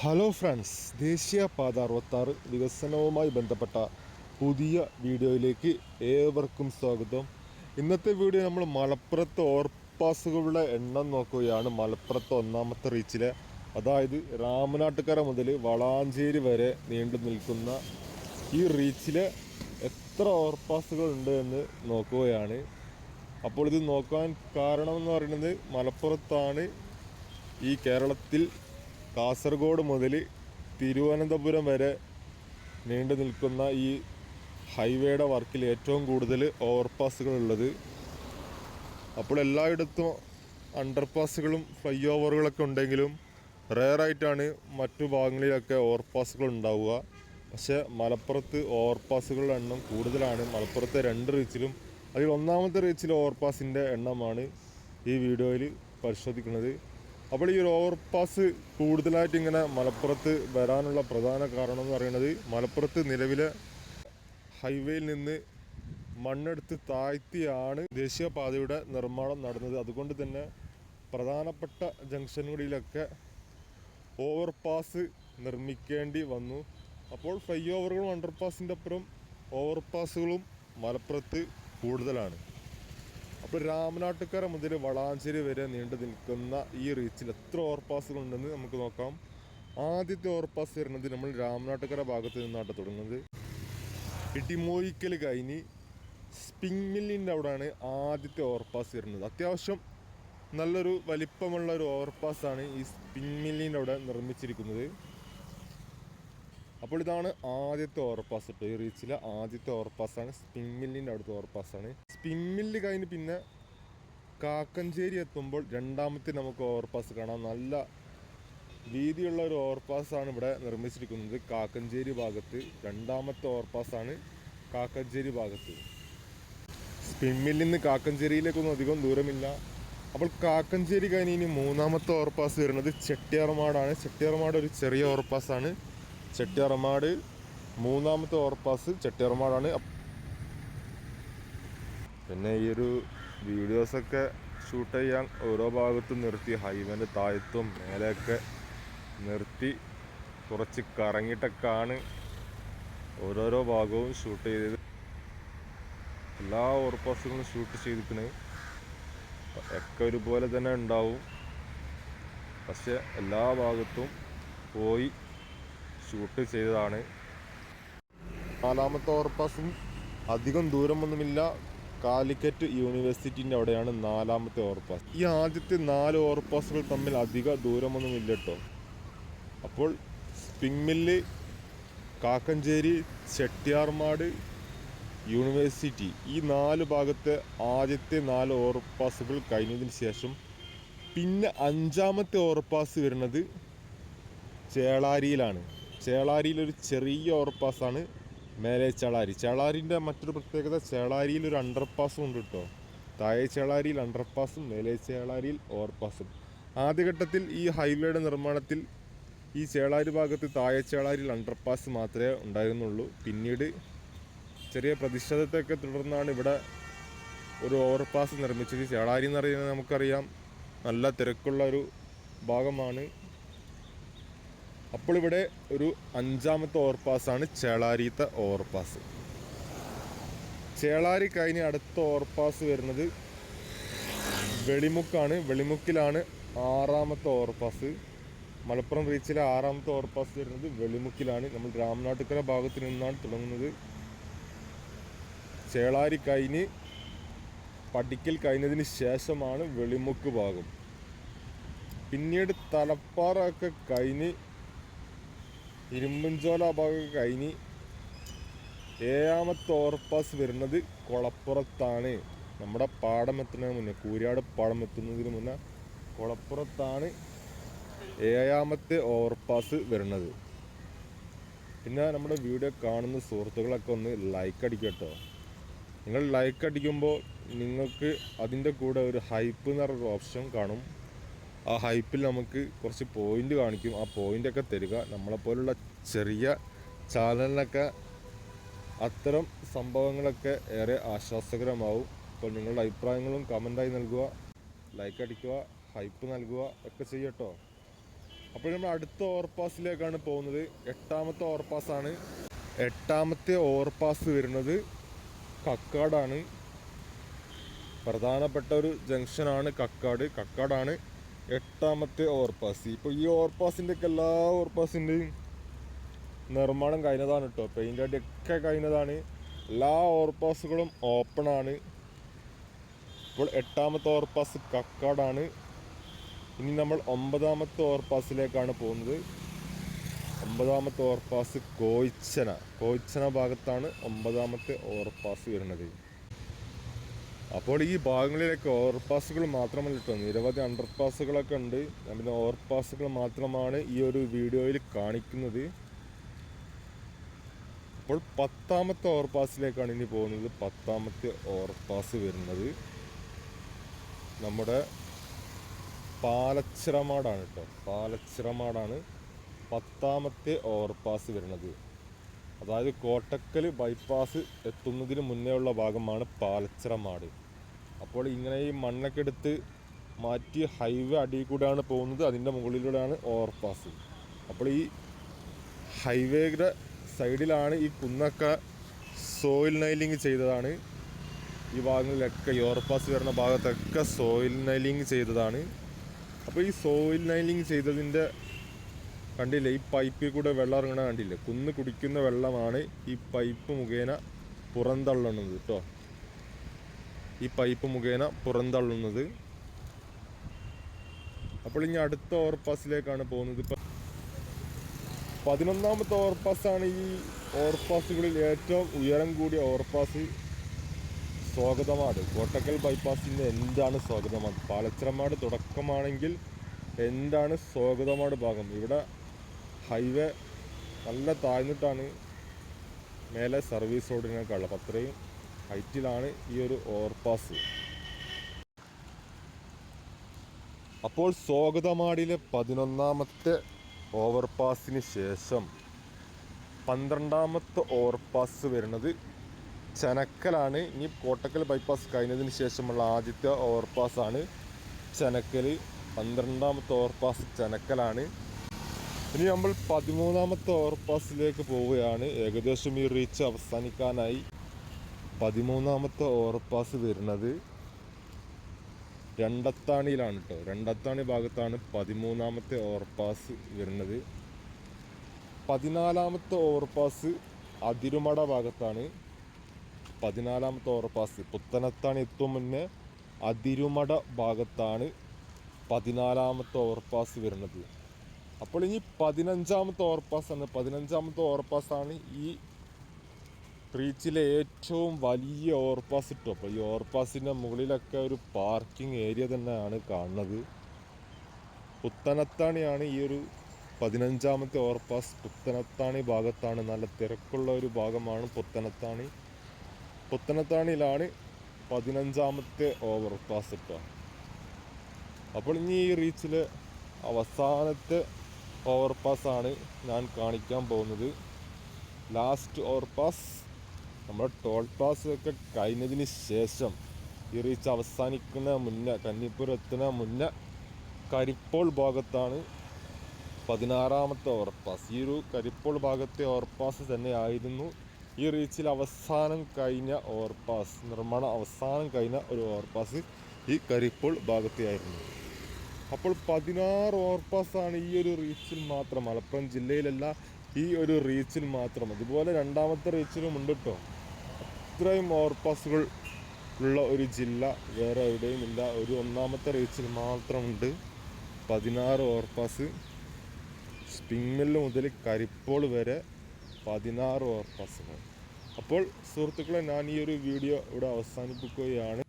Hello friends ദേശീയപാത അറുപത്താറ് വികസനവുമായി ബന്ധപ്പെട്ട പുതിയ വീഡിയോയിലേക്ക് ഏവർക്കും സ്വാഗതം. ഇന്നത്തെ വീഡിയോ നമ്മൾ മലപ്പുറത്ത് ഓവർപാസുകളുടെ എണ്ണം നോക്കുകയാണ്. മലപ്പുറത്ത് ഒന്നാമത്തെ റീച്ചിലെ. അതായത് രാമനാട്ടുകര മുതൽ വളാഞ്ചേരി വരെ നീണ്ടു നിൽക്കുന്ന ഈ റീച്ചിലെ എത്ര ഓവർപാസുകൾ ഉണ്ട് എന്ന് നോക്കുകയാണ്. അപ്പോൾ ഇത് നോക്കാൻ കാരണം എന്ന് പറയുന്നത് മലപ്പുറത്താണ് ഈ കേരളത്തിൽ കാസർഗോഡ് മുതൽ തിരുവനന്തപുരം വരെ നീണ്ടു നിൽക്കുന്ന ഈ ഹൈവേയുടെ വർക്കിൽ ഏറ്റവും കൂടുതൽ ഓവർപാസുകൾ ഉള്ളത് അപ്പോൾ എല്ലായിടത്തും അണ്ടർപാസുകളും ഫ്ലൈ ഓവറുകളൊക്കെ ഉണ്ടെങ്കിലും റെയറായിട്ടാണ് മറ്റു ഭാഗങ്ങളിലൊക്കെ ഓവർപാസുകൾ ഉണ്ടാവുക. പക്ഷേ മലപ്പുറത്ത് ഓവർപാസുകളുടെ എണ്ണം കൂടുതലാണ്. മലപ്പുറത്തെ രണ്ട് റീച്ചിലും അതിൽ ഒന്നാമത്തെ റീച്ചിൽ ഓവർപാസിന്റെ എണ്ണമാണ് ഈ വീഡിയോയിൽ പരിശോധിക്കുന്നത്. അപ്പോൾ ഈ ഒരു ഓവർപാസ് കൂടുതലായിട്ട് ഇങ്ങനെ മലപ്പുറത്ത് വരാനുള്ള പ്രധാന കാരണം എന്ന് പറയുന്നത് മലപ്പുറത്ത് നിലവിലെ ഹൈവേയിൽ നിന്ന് മണ്ണെടുത്ത് താഴ്ത്തിയാണ് ദേശീയപാതയുടെ നിർമ്മാണം നടന്നത്. അതുകൊണ്ട് തന്നെ പ്രധാനപ്പെട്ട ജംഗ്ഷനുകളിലൊക്കെ ഓവർപാസ് നിർമ്മിക്കേണ്ടി വന്നു. അപ്പോൾ ഫ്ലൈ ഓവറുകളും അണ്ടർപാസിന്റെ അപ്പുറം ഓവർപാസുകളും മലപ്പുറത്ത് കൂടുതലാണ്. അപ്പോൾ രാമനാട്ടുകര മുതൽ വളാഞ്ചേരി വരെ നീണ്ടു നിൽക്കുന്ന ഈ റീച്ചിൽ എത്ര ഓവർപാസുകൾ ഉണ്ടെന്ന് നമുക്ക് നോക്കാം. ആദ്യത്തെ ഓവർപാസ് വരുന്നത് നമ്മൾ രാമനാട്ടുകര ഭാഗത്ത് നിന്നാണ് തുടങ്ങുന്നത്. ഇടിമോയിക്കൽ കഴിഞ്ഞ് സ്പിങ് മില്ലിന്റെ അവിടെയാണ് ആദ്യത്തെ ഓവർപാസ് വരുന്നത്. അത്യാവശ്യം നല്ലൊരു വലിപ്പമുള്ള ഒരു ഓവർപാസ്സാണ് ഈ സ്പിങ് മില്ലിന്റെ അവിടെ നിർമ്മിച്ചിരിക്കുന്നത്. അപ്പോൾ ഇതാണ് ആദ്യത്തെ ഓവർപാസ് കേട്ടോ. ഈ റീച്ചിലെ ആദ്യത്തെ ഓവർപാസ്സാണ് സ്പിങ് മില്ലിന്റെ അവിടുത്തെ ഓവർപാസ്സാണ് മില്ല് കഴിഞ്ഞ് പിന്നെ കാക്കഞ്ചേരി എത്തുമ്പോൾ രണ്ടാമത്തെ നമുക്ക് ഓവർപാസ് കാണാം. നല്ല വീതിയുള്ള ഒരു ഓവർപാസ്സാണ് ഇവിടെ നിർമ്മിച്ചിരിക്കുന്നത്. കാക്കഞ്ചേരി ഭാഗത്ത് രണ്ടാമത്തെ ഓവർപാസ്സാണ് കാക്കഞ്ചേരി ഭാഗത്ത്. സ്പിമ്മിൽ നിന്ന് കാക്കഞ്ചേരിയിലേക്കൊന്നും അധികം ദൂരമില്ല. അപ്പോൾ കാക്കഞ്ചേരി കഴിഞ്ഞ് ഇനി മൂന്നാമത്തെ ഓവർപാസ് വരുന്നത് ചെട്ടിയാർമാടാണ്. ചെട്ടിയാർമാട് ഒരു ചെറിയ ഓവർപാസ്സാണ് ചെട്ടിയാർമാട് മൂന്നാമത്തെ ഓവർപാസ് ചെട്ടിയാർമാടാണ്. പിന്നെ ഈ ഒരു വീഡിയോസൊക്കെ ഷൂട്ട് ചെയ്യാൻ ഓരോ ഭാഗത്തും നിർത്തി ഹൈവേന്റെ താഴത്തും മേലെയൊക്കെ നിർത്തി കുറച്ച് കറങ്ങിയിട്ടൊക്കെയാണ് ഓരോരോ ഭാഗവും ഷൂട്ട് ചെയ്തത് എല്ലാ ഓവർപാസുകളും ഷൂട്ട് ചെയ്തിരിക്കണ്. ഒക്കെ ഒരുപോലെ തന്നെ ഉണ്ടാവും. പക്ഷെ എല്ലാ ഭാഗത്തും പോയി ഷൂട്ട് ചെയ്തതാണ്. നാലാമത്തെ ഓവർപാസും അധികം ദൂരമൊന്നുമില്ല. കാലിക്കറ്റ് യൂണിവേഴ്സിറ്റിന്റെ അവിടെയാണ് നാലാമത്തെ ഓവർപാസ് ഈ ആദ്യത്തെ നാല് ഓവർപാസുകൾ തമ്മിൽ അധിക ദൂരമൊന്നുമില്ല കേട്ടോ അപ്പോൾ spinning mill Kakkanchery Chettiyarmad university ഈ നാല് ഭാഗത്തെ ആദ്യത്തെ നാല് ഓവർപാസുകൾ കഴിഞ്ഞതിന് ശേഷം പിന്നെ അഞ്ചാമത്തെ ഓവർപാസ് വരുന്നത് ചേളാരിയിലാണ്. ചേളാരിയിലൊരു ചെറിയ ഓവർപാസ്സാണ് മേലെ ചേളാരി. ചേളാരിന്റെ മറ്റൊരു പ്രത്യേകത ചേളാരിയിൽ ഒരു അണ്ടർപാസും ഉണ്ട് കേട്ടോ താഴെ ചേളാരിയിൽ അണ്ടർപാസും മേലെ ചേളാരിയിൽ ഓവർപാസും ആദ്യഘട്ടത്തിൽ ഈ ഹൈവേയുടെ നിർമ്മാണത്തിൽ ഈ ചേളാരി ഭാഗത്ത് താഴെ ചേളാരിയിൽ അണ്ടർപാസ് മാത്രമേ ഉണ്ടായിരുന്നുള്ളൂ. പിന്നീട് ചെറിയ പ്രതിഷേധത്തെയൊക്കെ തുടർന്നാണ് ഇവിടെ ഒരു ഓവർപാസ് നിർമ്മിച്ചത്. ചേളാരി എന്ന് പറയുന്നത് നമുക്കറിയാം. നല്ല തിരക്കുള്ള ഒരു ഭാഗമാണ്. അപ്പോൾ ഇവിടെ ഒരു അഞ്ചാമത്തെ ഓവർപാസ്സാണ് ചേളാരിത്തെ ഓവർപാസ്. ചേളാരി കഴിഞ്ഞ് അടുത്ത ഓവർപാസ് വരുന്നത് വെളിമുക്കാണ്. വെളിമുക്കിലാണ് ആറാമത്തെ ഓവർപാസ്. മലപ്പുറം റീച്ചിലെ ആറാമത്തെ ഓവർപാസ് വരുന്നത് വെളിമുക്കിലാണ്. നമ്മൾ രാമനാട്ടുകര ഭാഗത്ത് നിന്നാണ് തുടങ്ങുന്നത്. ചേളാരി കഴിഞ്ഞ് പടിക്കൽ കഴിഞ്ഞതിന് ശേഷമാണ് വെളിമുക്ക് ഭാഗം. പിന്നീട് തലപ്പാറൊക്കെ കഴിഞ്ഞ് ഇരുമ്പൻചോല ഭാഗം കഴിഞ്ഞ് ഏഴാമത്തെ ഓവർപാസ് വരുന്നത് കുളപ്പുറത്താണ്. നമ്മുടെ പാടം എത്തുന്നതിന് മുന്നേ കൂരിയാട് പാടം എത്തുന്നതിന് മുന്നേ കുളപ്പുറത്താണ് ഏഴാമത്തെ ഓവർപാസ് വരുന്നത്. പിന്നെ നമ്മുടെ വീഡിയോ കാണുന്ന സുഹൃത്തുക്കളൊക്കെ ഒന്ന് ലൈക്ക് അടിക്കട്ടോ നിങ്ങൾ ലൈക്ക് അടിക്കുമ്പോൾ നിങ്ങൾക്ക് അതിന്റെ കൂടെ ഒരു ഹൈപ്പ് എന്ന് പറഞ്ഞൊരു ഓപ്ഷൻ കാണും. ആ ഹൈപ്പിൽ നമുക്ക് കുറച്ച് പോയിന്റ് കാണിക്കും. ആ പോയിന്റ് ഒക്കെ തരിക. നമ്മളെപ്പോലുള്ള ചെറിയ ചാനലിനൊക്കെ അത്തരം സംഭവങ്ങളൊക്കെ ഏറെ ആശ്വാസകരമാവും. അപ്പോൾ നിങ്ങളുടെ അഭിപ്രായങ്ങളും കമന്റായി നൽകുക. ലൈക്ക് അടിക്കുക ഹൈപ്പ് നൽകുക ഒക്കെ ചെയ്യട്ടോ അപ്പോൾ നമ്മൾ അടുത്ത ഓവർപാസിലേക്കാണ് പോകുന്നത്. എട്ടാമത്തെ ഓവർപാസാണ് എട്ടാമത്തെ ഓവർപാസ് വരുന്നത് കക്കാടാണ്. പ്രധാനപ്പെട്ട ഒരു ജംഗ്ഷനാണ് കക്കാട്. കക്കാടാണ് എട്ടാമത്തെ ഓവർപാസ്. ഇപ്പോൾ ഈ ഓവർപാസിന്റെ ഒക്കെ എല്ലാ ഓവർപാസിന്റെയും നിർമ്മാണം കഴിഞ്ഞതാണ് കേട്ടോ പെയിന്റ് അടിയൊക്കെ കഴിഞ്ഞതാണ്. എല്ലാ ഓവർപാസുകളും ആണ്. ഇപ്പോൾ എട്ടാമത്തെ ഓവർപാസ് കക്കാടാണ്. ഇനി നമ്മൾ ഒമ്പതാമത്തെ ഓവർപാസിലേക്കാണ് പോകുന്നത്. ഒമ്പതാമത്തെ ഓവർപാസ് കോയിച്ചന. കോയിച്ചന ഭാഗത്താണ് ഒമ്പതാമത്തെ ഓവർപാസ് വരുന്നത്. അപ്പോൾ ഈ ഭാഗങ്ങളിലൊക്കെ ഓവർപാസുകൾ മാത്രമല്ല കേട്ടോ നിരവധി അണ്ടർപാസുകളൊക്കെ ഉണ്ട്. പിന്നെ ഓവർപാസുകൾ മാത്രമാണ് ഈ ഒരു വീഡിയോയിൽ കാണിക്കുന്നത്. അപ്പോൾ പത്താമത്തെ ഓവർപാസിലേക്കാണ് ഇനി പോകുന്നത്. പത്താമത്തെ ഓവർപാസ് വരുന്നത്. നമ്മുടെ പാലച്ചിറമാടാണ് കേട്ടോ പാലച്ചിറമാടാണ് പത്താമത്തെ ഓവർപാസ് വരുന്നത്. അതായത് കോട്ടക്കൽ ബൈപ്പാസ് എത്തുന്നതിന് മുന്നേ ഉള്ള ഭാഗമാണ് പാലച്ചിറമാട് അപ്പോൾ ഇങ്ങനെ ഈ മണ്ണൊക്കെ എടുത്ത് മാറ്റി ഹൈവേ അടിയിൽ കൂടെയാണ് പോകുന്നത്. അതിന്റെ മുകളിലൂടെയാണ് ഓവർപാസ് അപ്പോൾ ഈ ഹൈവേയുടെ സൈഡിലാണ് ഈ കുന്നൊക്കെ സോയിൽ നൈലിങ് ചെയ്തതാണ്. ഈ ഭാഗങ്ങളിലൊക്കെ ഓവർപാസ് വരുന്ന ഭാഗത്തൊക്കെ സോയിൽ നൈലിങ് ചെയ്തതാണ്. അപ്പോൾ ഈ സോയിൽ നൈലിങ് ചെയ്തതിന്റെ കണ്ടില്ലേ ഈ പൈപ്പിൽ കൂടെ വെള്ളം ഇറങ്ങണ കണ്ടില്ലേ? കുന്ന് കുടിക്കുന്ന വെള്ളമാണ് ഈ പൈപ്പ് മുഖേന പുറന്തള്ളണത് കേട്ടോ ഈ പൈപ്പ് മുഖേന പുറന്തള്ളുന്നത്. അപ്പോൾ ഇനി അടുത്ത ഓവർപാസിലേക്കാണ് പോകുന്നത്. ഇപ്പം പതിനൊന്നാമത്തെ ഓവർപാസാണ് ഈ ഓവർപാസുകളിൽ ഏറ്റവും ഉയരം കൂടിയ ഓവർപാസ് സ്വാഗതമാട് കോട്ടക്കൽ ബൈപ്പാസിന്റെ എന്താണ് സ്വാഗതമാട് പാലച്ചിറമാട് തുടക്കമാണെങ്കിൽ എന്താണ് സ്വാഗതമാട് ഭാഗം? ഇവിടെ ഹൈവേ നല്ല താഴ്ന്നിട്ടാണ് മേലെ സർവീസ് റോഡിനേക്കാളുള്ളത് അപ്പം അത്രയും ഹൈറ്റിലാണ് ഈ ഒരു ഓവർപാസ്. അപ്പോൾ സ്വാഗതമാടിലെ പതിനൊന്നാമത്തെ ഓവർപാസിന് ശേഷം പന്ത്രണ്ടാമത്തെ ഓവർപാസ് വരുന്നത് ചനക്കലാണ്. ഇനി കോട്ടക്കൽ ബൈപ്പാസ് കഴിഞ്ഞതിന് ശേഷമുള്ള ആദ്യത്തെ ഓവർപാസാണ് ചനക്കൽ പന്ത്രണ്ടാമത്തെ ഓവർപാസ് ചനക്കലാണ്. ഇനി നമ്മൾ പതിമൂന്നാമത്തെ ഓവർപാസിലേക്ക് പോവുകയാണ്. ഏകദേശം ഈ റീച്ച് അവസാനിക്കാനായി. പതിമൂന്നാമത്തെ ഓവർപാസ് വരുന്നത് രണ്ടത്താണിയിലാണ് കേട്ടോ രണ്ടത്താണി ഭാഗത്താണ് പതിമൂന്നാമത്തെ ഓവർപാസ് വരുന്നത്. പതിനാലാമത്തെ ഓവർപാസ് അതിരുമട ഭാഗത്താണ് പതിനാലാമത്തെ ഓവർപാസ് പുത്തനത്താണി എത്തും മുന്നേ അതിരുമട ഭാഗത്താണ് പതിനാലാമത്തെ ഓവർപാസ് വരുന്നത്. അപ്പോൾ ഇനി പതിനഞ്ചാമത്തെ ഓവർപാസ് ആണ്. പതിനഞ്ചാമത്തെ ഓവർപാസ് ആണ് ഈ റീച്ചിലെ ഏറ്റവും വലിയ ഓവർപാസ് ഇട്ടു? അപ്പോൾ ഈ ഓവർപാസിന്റെ മുകളിലൊക്കെ ഒരു പാർക്കിംഗ് ഏരിയ തന്നെയാണ് കാണുന്നത്. പുത്തനത്താണിയാണ് ഈ ഒരു പതിനഞ്ചാമത്തെ ഓവർപാസ് പുത്തനത്താണി ഭാഗത്താണ് നല്ല തിരക്കുള്ള ഒരു ഭാഗമാണ് പുത്തനത്താണി. പുത്തനത്താണിയിലാണ് പതിനഞ്ചാമത്തെ ഓവർപാസ് ഇട്ടോ. അപ്പോൾ ഇനി ഈ റീച്ചിലെ അവസാനത്തെ ഓവർപാസ് ഞാൻ കാണിക്കാൻ പോകുന്നത്. ലാസ്റ്റ് ഓവർപാസ് നമ്മുടെ ടോൾ പാസ് ഒക്കെ കഴിഞ്ഞതിന് ശേഷം ഈ റീച്ച് അവസാനിക്കുന്ന മുന്നേ കന്നിപ്പൂർ എത്തുന്ന മുന്നേ കരിപ്പോൾ ഭാഗത്താണ് പതിനാറാമത്തെ ഓവർപാസ് ഈ ഒരു കരിപ്പോൾ ഭാഗത്തെ ഓവർപാസ് തന്നെയായിരുന്നു ഈ റീച്ചിൽ അവസാനം കഴിഞ്ഞ ഓവർപാസ് നിർമ്മാണം അവസാനം കഴിഞ്ഞ ഒരു ഓവർപാസ് ഈ കരിപ്പോൾ ഭാഗത്തെയായിരുന്നു. അപ്പോൾ പതിനാറ് ഓവർപാസാണ് ഈ ഒരു റീച്ചിൽ മാത്രം. മലപ്പുറം ജില്ലയിലല്ല ഈ ഒരു റീച്ചിൽ മാത്രം. അതുപോലെ രണ്ടാമത്തെ റീച്ചിലും ഉണ്ട് കേട്ടോ ഇത്രയും ഓവർപാസുകൾ ഉള്ള ഒരു ജില്ല വേറെ എവിടെയും ഇല്ല. ഒരു ഒന്നാമത്തെ റേസിൽ മാത്രമുണ്ട്. പതിനാറ് ഓവർപാസ്. സ്പിങ് മില്ല് മുതൽ കരിപ്പോൾ വരെ പതിനാറ് ഓവർപാസുകൾ. അപ്പോൾ സുഹൃത്തുക്കളെ ഞാൻ ഈ ഒരു വീഡിയോ ഇവിടെ അവസാനിപ്പിക്കുകയാണ്.